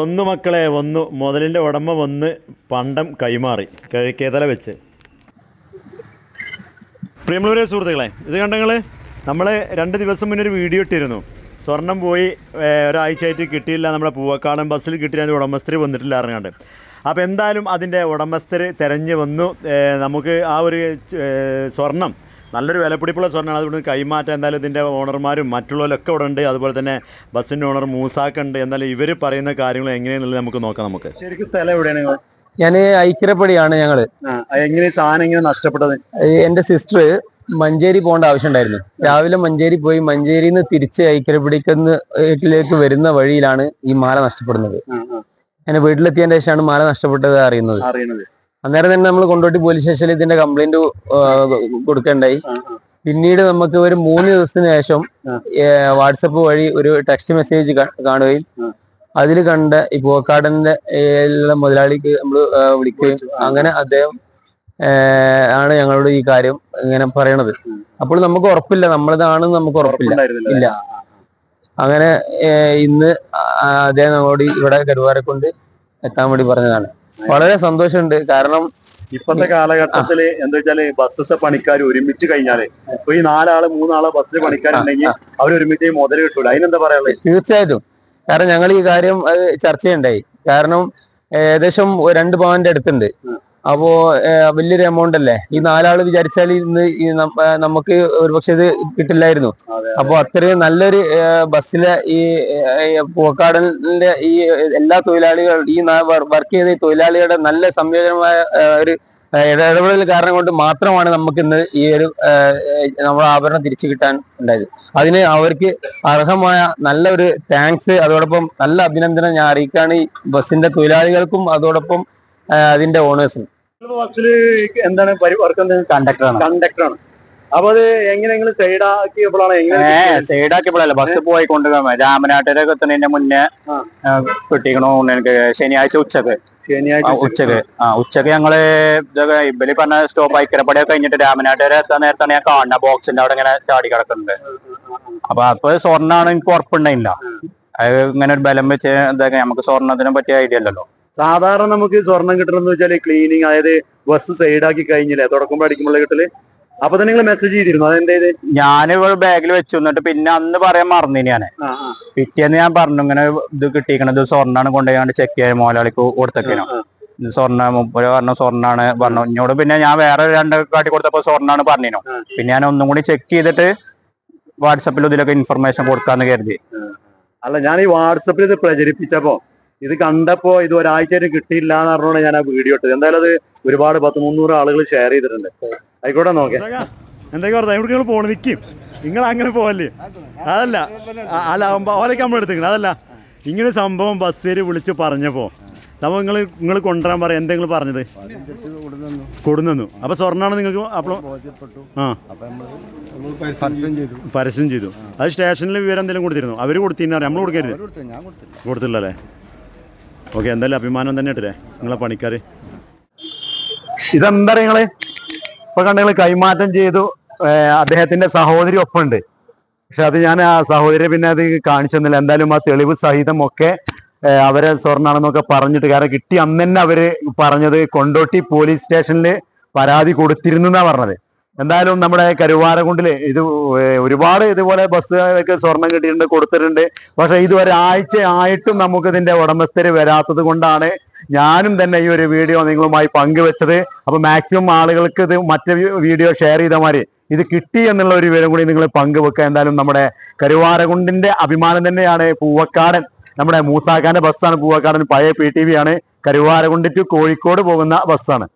ഒന്ന് മക്കളെ വന്നു. മുതലിന്റെ ഉടമ വന്ന് പണ്ടം കൈമാറി കിഴക്കേതല വെച്ച്. പ്രിയമുള്ളവരെ സുഹൃത്തുക്കളെ ഇത് കണ്ടങ്ങൾ നമ്മൾ രണ്ട് ദിവസം മുന്നേ ഒരു വീഡിയോ ഇട്ടിരുന്നു. സ്വർണം പോയി ഒരാഴ്ചയായിട്ട് കിട്ടിയില്ല. നമ്മുടെ പൂവക്കാടൻ ബസ്സിൽ കിട്ടിയ അതിന്റെ ഉടമസ്ഥർ വന്നിട്ടില്ല അറിഞ്ഞാണ്ട്. അപ്പോൾ എന്തായാലും അതിന്റെ ഉടമസ്ഥർ തെരഞ്ഞു വന്നു. നമുക്ക് ആ ഒരു സ്വർണം നല്ലൊരു വിലപിടിപ്പുള്ള സ്വർണമാണ്. അതുകൊണ്ട് കൈമാറ്റം എന്തായാലും ഇതിന്റെ ഓണർമാരും മറ്റുള്ളവരൊക്കെ ഇവിടെ ഉണ്ട്. അതുപോലെ തന്നെ ബസ്സിന്റെ ഓണർ മൂസാക്കുണ്ട് എന്തായാലും ഇവർ പറയുന്ന കാര്യങ്ങൾ എങ്ങനെയാണെന്നുള്ളത് നമുക്ക് നോക്കാം നമുക്ക്. ശരിക്കും സ്ഥലം എവിടെയാണ് ഞാൻ ഐക്യരപ്പടിയാണ് ഞങ്ങൾ. എങ്ങനെ സാധനം ഇങ്ങനെ നഷ്ടപ്പെട്ടത്? എന്റെ സിസ്റ്റർ മഞ്ചേരി പോകേണ്ട ആവശ്യമുണ്ടായിരുന്നു. രാവിലെ മഞ്ചേരി പോയി മഞ്ചേരിയിൽ നിന്ന് തിരിച്ച് ഐക്യരപ്പടിക്കുന്ന വീട്ടിലേക്ക് വരുന്ന വഴിയിലാണ് ഈ മാല നഷ്ടപ്പെടുന്നത്. എന്നെ വീട്ടിലെത്തിയതിന്റെ ശേഷമാണ് മാല നഷ്ടപ്പെട്ടത് അറിയുന്നത്. അറിയണത് അന്നേരം തന്നെ നമ്മൾ കൊണ്ടോട്ടി പോലീസ് സ്റ്റേഷനിൽ ഇതിന്റെ കംപ്ലൈന്റ് കൊടുക്കണ്ടായി. പിന്നീട് നമുക്ക് ഒരു മൂന്ന് ദിവസത്തിന് ശേഷം. വാട്സപ്പ് വഴി ഒരു ടെക്സ്റ്റ് മെസ്സേജ് കാണുകയും. അതിൽ കണ്ട ഈ പോക്കാടന്റെ മുതലാളിക്ക് നമ്മൾ വിളിക്കുകയും അങ്ങനെ അദ്ദേഹം ആണ് ഞങ്ങളോട് ഈ കാര്യം ഇങ്ങനെ പറയണത്. അപ്പോൾ നമുക്ക് ഉറപ്പില്ല. നമ്മളതാണെന്ന് നമുക്ക് ഉറപ്പില്ല. ഇല്ല. അങ്ങനെ ഇന്ന് അദ്ദേഹം നമ്മളോട് ഇവിടെ കരുവാരെ കൊണ്ട് എത്താൻ വേണ്ടി പറഞ്ഞതാണ്. വളരെ സന്തോഷമുണ്ട്. കാരണം ഇപ്പത്തെ കാലഘട്ടത്തിൽ എന്താ വെച്ചാൽ ബസ്സിലെ പണിക്കാർ ഒരുമിച്ച് കഴിഞ്ഞാൽ ഇപ്പൊ ഈ നാലാൾ മൂന്നാൾ ബസ്സിൽ പണിക്കാരുണ്ടെങ്കിൽ അവർ ഒരുമിച്ച് മുതൽ കിട്ടൂല. അതിനെന്താ പറയാനുള്ളത്? തീർച്ചയായിട്ടും. കാരണം ഞങ്ങൾ ഈ കാര്യം അത് ചർച്ച ചെയ്യണ്ടായി കാരണം ഏകദേശം രണ്ട് പവന്റെ അടുത്തുണ്ട്. അപ്പോ വലിയൊരു എമൗണ്ട് അല്ലേ? ഈ നാലാൾ വിചാരിച്ചാൽ ഇന്ന് നമുക്ക് ഒരുപക്ഷെ ഇത് കിട്ടില്ലായിരുന്നു. അപ്പോ അത്രയും നല്ലൊരു ബസ്സിലെ ഈ പൂക്കാടലിന്റെ ഈ എല്ലാ തൊഴിലാളികൾ ഈ വർക്ക് ചെയ്ത ഈ തൊഴിലാളികളുടെ നല്ല സംയോജനമായ ഒരു ഇടപെടൽ കാരണം കൊണ്ട് മാത്രമാണ് നമുക്ക് ഇന്ന് ഈ ഒരു നമ്മുടെ ആഭരണം തിരിച്ചു കിട്ടാൻ ഉണ്ടായത്. അതിന് അവർക്ക് അർഹമായ നല്ല ഒരു താങ്ക്സ് അതോടൊപ്പം നല്ല അഭിനന്ദനം ഞാൻ അറിയിക്കുകയാണ് ഈ ബസ്സിന്റെ തൊഴിലാളികൾക്കും അതോടൊപ്പം അതിന്റെ ഓണേഴ്സിനും ബസ്സിൽ എന്താണ് വർക്ക് എന്താണ് കണ്ടക്ടറാണ്. കണ്ടക്ടറാണ്. അപ്പൊ അത് എങ്ങനെ നിങ്ങൾ സൈഡ് ആക്കിയപ്പോഴാണ് എങ്ങനെ ആക്കിയപ്പോഴല്ല. സൈഡാക്കിയപ്പോഴല്ല ബസ് പോയിക്കൊണ്ട് രാമനാട്ടിലേക്ക് എത്തുന്നതിന്റെ മുന്നേ കിട്ടിക്കണോ എനിക്ക് ശനിയാഴ്ച ഉച്ചയ്ക്ക്. ശനിയാഴ്ച ഉച്ചയ്ക്ക്. ആ ഉച്ചയ്ക്ക് ഞങ്ങൾ ഇതൊക്കെ ഇബലി പറഞ്ഞ സ്റ്റോപ്പ് ഐക്കരപ്പടിയൊക്കെ കഴിഞ്ഞിട്ട് രാമനാട്ടുകര എത്താൻ നേരത്താണ് ഞാൻ കാണുന്ന ബോക്സിന്റെ അവിടെ ഇങ്ങനെ ചാടി കിടക്കുന്നുണ്ട് അപ്പൊ അപ്പൊ സ്വർണാണ് എനിക്ക് ഉറപ്പുണ്ടായില്ല. അത് ഇങ്ങനെ ഒരു ബലം വെച്ച് എന്താ നമുക്ക് സ്വർണത്തിനെ പറ്റിയ ഐഡിയ അല്ലല്ലോ. സാധാരണ നമുക്ക് സ്വർണം കിട്ടണമെന്ന് വെച്ചാൽ ക്ലീനിങ് അതായത് ബസ് സൈഡ് ആക്കി കഴിഞ്ഞില്ലേ? തുടക്കുമ്പോൾ അടിക്കുമ്പോൾ കിട്ടൽ. അപ്പൊ തന്നെ നിങ്ങൾ മെസ്സേജ് ചെയ്തിരുന്നു? അതെന്തേത്? ഞാനിവിടെ ബാഗിൽ വെച്ചു. എന്നിട്ട് പിന്നെ അന്ന് പറയാൻ മറന്നിന് ഞാൻ പിറ്റേന്ന് ഞാൻ പറഞ്ഞു ഇങ്ങനെ ഇത് കിട്ടിയിരിക്കണത് സ്വർണാണ് കൊണ്ടുപോയി ചെക്ക് ചെയ്യാൻ മോലാളിക്ക് കൊടുത്തേക്കിനു സ്വർണ മുപ്പത് പറഞ്ഞു സ്വർണാണ് പറഞ്ഞു. ഇന്നോട് പിന്നെ ഞാൻ വേറെ രണ്ട് കാട്ടി കൊടുത്തപ്പോ സ്വർണാണ് പറഞ്ഞിനു. പിന്നെ ഞാൻ ഒന്നും കൂടി ചെക്ക് ചെയ്തിട്ട് വാട്സപ്പിൽ ഇതിലൊക്കെ ഇൻഫർമേഷൻ കൊടുക്കാന്ന് കരുതി. അല്ല ഞാൻ ഈ വാട്സപ്പിൽ ഇത് പ്രചരിപ്പിച്ചപ്പോ ഇത് കണ്ടപ്പോ ഇത് ഒരാഴ്ചയായിട്ട് കിട്ടിയില്ല എന്ന് പറഞ്ഞോണ്ട് ഞാൻ ആ വീഡിയോ ഇട്ടത്. എന്തായാലും അത് ഒരുപാട് പത്ത് മുന്നൂറ് ആളുകൾ ഷെയർ ചെയ്തിട്ടുണ്ട്. ആയിക്കോട്ടെ നോക്കേ. എന്തൊക്കെ പറഞ്ഞാൽ ഇവിടെ നിങ്ങൾ പോണ് നിൽക്കും നിങ്ങൾ അങ്ങനെ പോവല്ലേ? അതല്ല അല്ല അവരൊക്കെ നമ്മൾ എടുത്തു അതല്ല ഇങ്ങനെ സംഭവം ബസ്സേര് വിളിച്ച് പറഞ്ഞപ്പോൾ അപ്പൊ നിങ്ങൾ നിങ്ങൾ കൊണ്ടുവരാൻ പറയാം എന്തെങ്കിലും പറഞ്ഞത്? കൊടുന്നു അപ്പൊ സ്വർണമാണ് നിങ്ങൾക്ക് അപ്പോൾ ആ. പരസ്യം ചെയ്തു. അത് സ്റ്റേഷനിൽ വിവരം എന്തെങ്കിലും കൊടുത്തിരുന്നു? അവർ കൊടുത്തിരുന്നു? നമ്മൾ കൊടുക്കരുത്. കൊടുത്തില്ല. അല്ലേ ഓക്കെ എന്തായാലും അഭിമാനം തന്നെ ഇട്ടില്ലേ? നിങ്ങളെ പണിക്കാർ ഇതെന്താ നിങ്ങൾ? ഇപ്പൊ കണ്ട നിങ്ങൾ കൈമാറ്റം ചെയ്തു. അദ്ദേഹത്തിന്റെ സഹോദരി ഒപ്പമുണ്ട്. പക്ഷെ അത് ഞാൻ ആ സഹോദരി പിന്നെ അത് കാണിച്ചു തന്നില്ല. എന്തായാലും ആ തെളിവ് സഹിതം ഒക്കെ അവരെ സ്വർണാണെന്നൊക്കെ പറഞ്ഞിട്ട് കാരണം കിട്ടി അന്ന് തന്നെ അവർ പറഞ്ഞത് കൊണ്ടോട്ടി പോലീസ് സ്റ്റേഷനിൽ പരാതി കൊടുത്തിരുന്നു എന്നാ പറഞ്ഞത്. എന്തായാലും നമ്മുടെ കരുവാരകുണ്ടിൽ ഇത് ഒരുപാട് ഇതുപോലെ ബസ്സുകളൊക്കെ സ്വർണം കിട്ടിയിട്ടുണ്ട് കൊടുത്തിട്ടുണ്ട്. പക്ഷെ ഇതുവരെ ആഴ്ച ആയിട്ടും നമുക്ക് ഇതിന്റെ ഉടമസ്ഥര് വരാത്തത് കൊണ്ടാണ് ഞാനും തന്നെ ഈ ഒരു വീഡിയോ നിങ്ങളുമായി പങ്കുവെച്ചത്. അപ്പൊ മാക്സിമം ആളുകൾക്ക് ഇത് മറ്റു വീഡിയോ ഷെയർ ചെയ്ത മാതിരി ഇത് കിട്ടി എന്നുള്ള ഒരു വിവരം കൂടി നിങ്ങൾ പങ്കുവെക്കുക. എന്തായാലും നമ്മുടെ കരുവാരകുണ്ടിന്റെ അഭിമാനം തന്നെയാണ് പൂവക്കാടൻ. നമ്മുടെ മൂസാക്കാന്റെ ബസ്സാണ് പൂവക്കാടൻ. പഴയ പി ടി വി ആണ്. കരുവാരകുണ്ട് കോഴിക്കോട് പോകുന്ന ബസ്സാണ്.